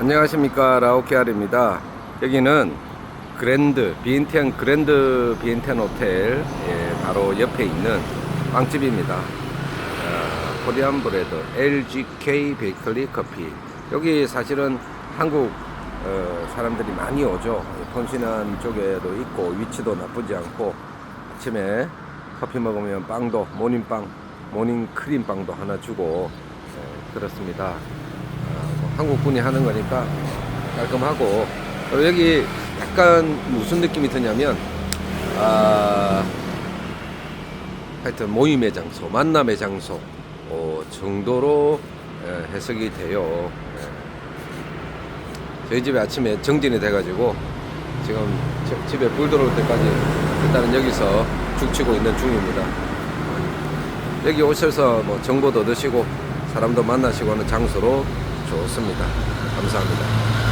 안녕하십니까 라오케알입니다. 여기는 그랜드 비엔텐 그랜드 비엔텐 호텔 예, 바로 옆에 있는 빵집입니다. 어, 코리안 브레드 LGK 베이커리 커피. 여기 사실은 한국 어, 사람들이 많이 오죠. 폰신한 쪽에도 있고 위치도 나쁘지 않고 아침에 커피 먹으면 빵도 모닝빵 모닝 크림빵도 하나 주고 예, 그렇습니다 한국 분이 하는 거니까 깔끔하고. 그리고 여기 약간 무슨 느낌이 드냐면 아 하여튼 모임의 장소 만남의 장소 어, 정도로 예, 해석이 돼요. 예. 저희 집에 아침에 정진이 돼가지고 지금 저- 집에 불 들어올 때까지 일단은 여기서 죽치고 있는 중입니다. 여기 오셔서 뭐 정보도 얻으시고 사람도 만나시고 하는 장소로 좋습니다. 감사합니다.